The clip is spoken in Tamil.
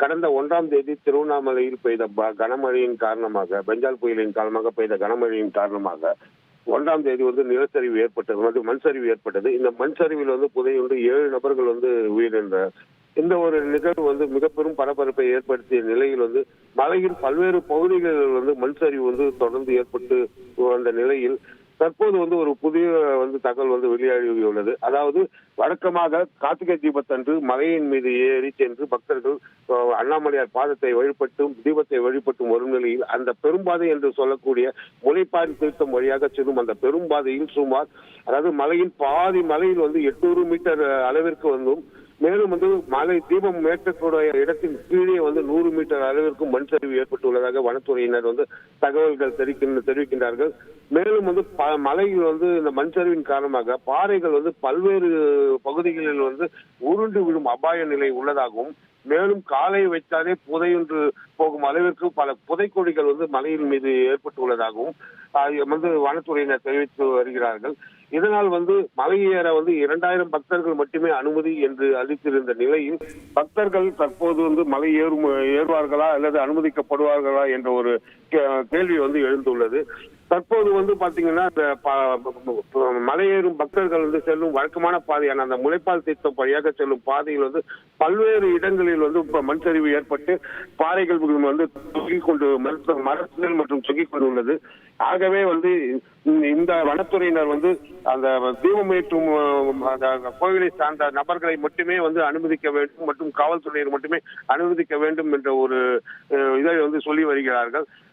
கடந்த ஒன்றாம் தேதி திருவண்ணாமலையில் பெய்த ப- கனமழையின் காரணமாக பெஞ்சால் புயலின் காரணமாக பெய்த கனமழையின் காரணமாக ஒன்றாம் தேதி வந்து நிலச்சரிவு ஏற்பட்டது வந்து மண் சரிவு ஏற்பட்டது. இந்த மண் சரிவில் வந்து புதையுண்டு ஏழு நபர்கள் வந்து உயிரிழந்தனர் இந்த ஒரு நிகழ்வு வந்து மிக பெரும் பரபரப்பை ஏற்படுத்திய நிலையில் வந்து மலையின் பல்வேறு பகுதிகளில் வந்து மண் சரிவு வந்து தொடர்ந்து ஏற்பட்டு வந்த நிலையில் தற்போது வந்து ஒரு புதிய வந்து தகவல் வந்து வெளியாகியுள்ளது அதாவது வழக்கமாக கார்த்திகை தீபத்தன்று மலையின் மீது ஏறி சென்று பக்தர்கள் அண்ணாமலையார் பாதத்தை வழிபட்டும் தீபத்தை வழிபட்டும் வரும் நிலையில் அந்த பெரும்பாதை என்று சொல்லக்கூடிய முனைப்பாரி தீர்த்தம் வழியாக செல்லும் அந்த பெரும்பாதையில் சுமார் அதாவது மலையின் பாதி மலையில் வந்து எட்நூறு மீட்டர் அளவிற்கு வந்தும் மேலும் வந்து மலை தீபம் ஏற்றக்கூடிய இடத்தின் கீழே வந்து நூறு மீட்டர் அளவிற்கு மண் சரிவு ஏற்பட்டுள்ளதாக வனத்துறையினர் வந்து தகவல்கள் தெரிவிக்கின்ற தெரிவிக்கின்றார்கள். மேலும் வந்து மலையில் வந்து இந்த மண் சரிவின் காரணமாக பாறைகள் வந்து பல்வேறு பகுதிகளில் வந்து உருண்டு விடும் அபாய நிலை உள்ளதாகவும் மேலும் காலை வைத்தாலே புதையொன்று போகும் அளவிற்கு பல புதைக்கொடிகள் வந்து மலையின் மீது ஏற்பட்டுள்ளதாகவும் வந்து வனத்துறையினர் தெரிவித்து வருகிறார்கள். இதனால் வந்து மலை ஏற வந்து இரண்டாயிரம் பக்தர்கள் மட்டுமே அனுமதி என்று அளித்திருந்த நிலையில் பக்தர்கள் தற்போது வந்து மலை ஏறும் ஏறுவார்களா அல்லது அனுமதிக்கப்படுவார்களா என்ற ஒரு கே- கேள்வி வந்து எழுந்துள்ளது. தற்போது வந்து பாத்தீங்கன்னா இந்த மலையேறும் பக்தர்கள் வந்து செல்லும் வழக்கமான பாதையான அந்த முளைப்பால் தீர்த்தம் வழியாக செல்லும் பாதையில் வந்து பல்வேறு இடங்களில் வந்து இப்ப மண் சரிவு ஏற்பட்டு பாறைகள் வந்து தொங்கிக் கொண்டு மரத்துகள் மற்றும் தொங்கிக் கொண்டுள்ளது. ஆகவே வந்து இந்த- வனத்துறையினர் வந்து அந்த தீபமேற்றும் ஏற்றும் அந்த கோவிலை சார்ந்த நபர்களை மட்டுமே வந்து அனுமதிக்க வேண்டும் மற்றும் காவல்துறையினர் மட்டுமே அனுமதிக்க வேண்டும் என்ற ஒரு இதை வந்து சொல்லி வருகிறார்கள்.